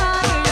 Bye.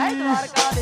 চাই তোমার কাছে